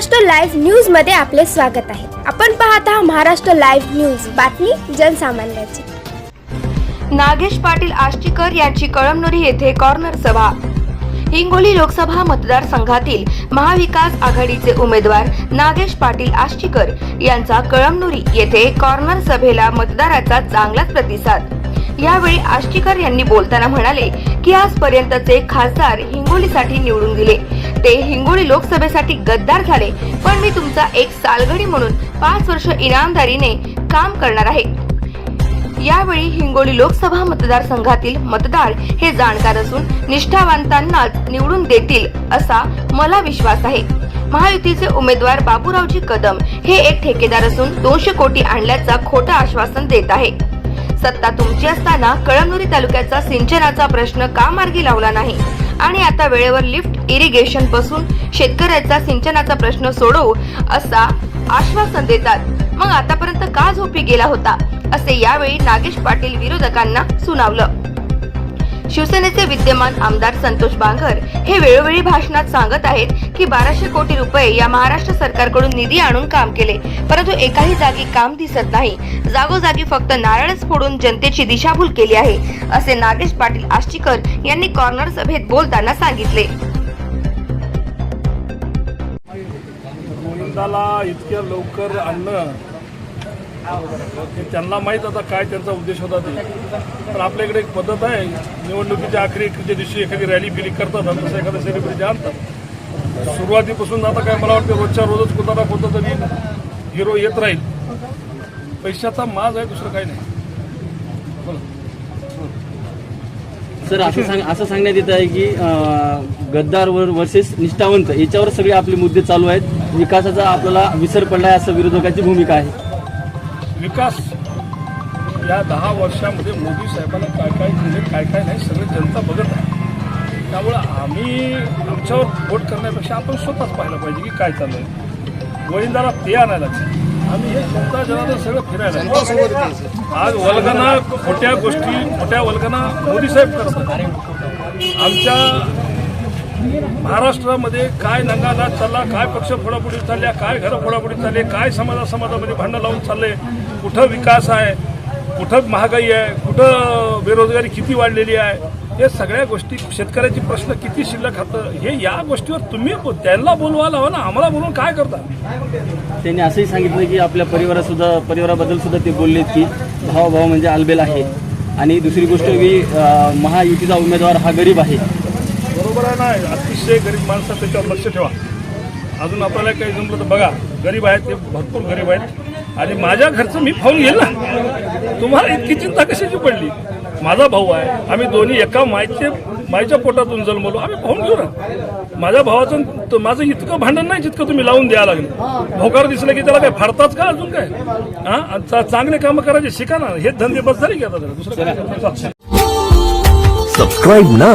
Maharashtra live न्यूजमध्ये आपले स्वागत आहे. आपण पाहत आहात महाराष्ट्र लाईव्ह न्यूज. बातमी जनसामान्याची. नागेश पाटील आष्टीकर यांची कळमनुरी येथे कॉर्नर सभा. हिंगोली लोकसभा मतदारसंघातील महाविकास आघाडीचे उमेदवार नागेश पाटील आष्टीकर यांचा कळमनुरी येथे कॉर्नर सभेला मतदाराचा चांगलाच प्रतिसाद. यावेळी आष्टीकर यांनी बोलताना म्हणाले की आजपर्यंतचे खासदार हिंगोलीसाठी निवडून दिले. ते हिंगोली लोकसभेसाठी गद्दार झाले पण मी तुमचा एक सालगडी म्हणून पाच वर्ष इनामदारीने काम करणार आहे. यावेळी हिंगोली लोकसभा मतदारसंघातील मतदार हे जाणकार असून निष्ठावंतांनाच निवडून देतील असा मला विश्वास आहे. महायुतीचे उमेदवार बाबूरावजी कदम हे एक ठेकेदार असून दोनशे कोटी आणल्याचा खोटं आश्वासन देत आहे. सत्ता तुमची असताना कळमनुरी तालुक्याचा सिंचनाचा प्रश्न का मार्गी लावला नाही? आणि आता वेळेवर लिफ्ट इरिगेशनपासून शेतकऱ्याचा सिंचनाचा प्रश्न सोडवू असा आश्वासन देतात. मग आतापर्यंत का झोपी गेला होता? असे यावेळी नागेश पाटील विरोधकांना सुनावलं. शिवसेनेचे विद्यमान आमदार संतोष बांगर हे वेळोवेळी भाषणात सांगत आहेत की बाराशे कोटी रुपये या महाराष्ट्र सरकारकडून निधी आणून काम केले. परंतु एकाही जागी काम दिसत नाही. जागोजागी फक्त नारळच फोडून जनतेची दिशाभूल केली आहे असे नागेश पाटील आष्टीकर यांनी कॉर्नर सभेत बोलताना सांगितले. इतक्या लवकर आणणं त्यांना माहीत आता काय त्यांचा उद्देश होता ते. पण आपल्याकडे एक पद्धत आहे निवडणुकीच्या आखरीच्या दिवशी एखादी रॅली बिली करतात आणि तसं एखाद्या सेलिब्रिटी आणतात. सुरुवातीपासून आता काय मला वाटतं रोजच्या रोजच कोणता ना कोणता तरी हिरो येत राहील. पैशाचा माज आहे दुसरं काही नाही. सर असं सांग असं सांगण्यात येत आहे की गद्दार गद्दारवर वर्सेस निष्ठावंत याच्यावर सगळे आपले मुद्दे चालू आहेत. विकासाचा आपल्याला विसर पडलाय असं विरोधकाची भूमिका आहे. विकास या दहा वर्षामध्ये मोदी साहेबांना काय काय केले काय काय नाही सगळी जनता बघत आहे. त्यामुळं आम्ही आमच्यावर वोट करण्यापेक्षा आपण स्वतःच पाहायला पाहिजे की काय चाललंय. गोविंदाला ते आणायला आम्ही हे जनता जनार्दन सगळं फिरायला आज वल्गना खोट्या गोष्टी खोट्या वल्गना मोदी साहेब करतात. आमच्या महाराष्ट्रामध्ये काय नंगानाथ चालला काय पक्ष फोडाफोडी चालल्या काय घरं फोडाफोडी चालले काय समाजा समाजामध्ये भांडणं लावून चालले कुठं विकास आहे कुठं महागाई आहे कुठं बेरोजगारी किती वाढलेली आहे हे सगळ्या गोष्टी शेतकऱ्याची प्रश्न किती शिल्लक खातं हे या गोष्टीवर तुम्ही त्यांना बोलवा लावा ना आम्हाला बोलून काय करता? त्यांनी असंही सांगितलं की आपल्या परिवारासुद्धा परिवाराबद्दल सुद्धा ते बोललेत की भाव भाव म्हणजे आलबेल आहे. आणि दुसरी गोष्ट की महायुतीचा उमेदवार हा गरीब आहे. बरोबर आहे ना? अतिशय गरीब माणसं त्याच्यावर लक्ष ठेवा. अजून आपल्याला काही जमलं तर बघा. गरीब आहेत ते भरपूर गरीब आहेत. आणि माझ्या घरचं मी पाहून घेईल ना तुम्हाला इतकी चिंता कशाची पडली? माझा भाऊ आहे. आम्ही दोन्ही एका मायचे मायच्या पोटातून जन्मलो आम्ही पाहून घेऊ ना. माझ्या भावाचं माझं इतकं भांडण नाही जितकं तुम्ही लावून द्यायला लागले. भोकार दिसलं की त्याला काय फाडताच का अजून काय? हा? चांगले कामं करायचे शिका ना. हे धंदे बस झाले की आता दुसरं सबस्क्राईब ना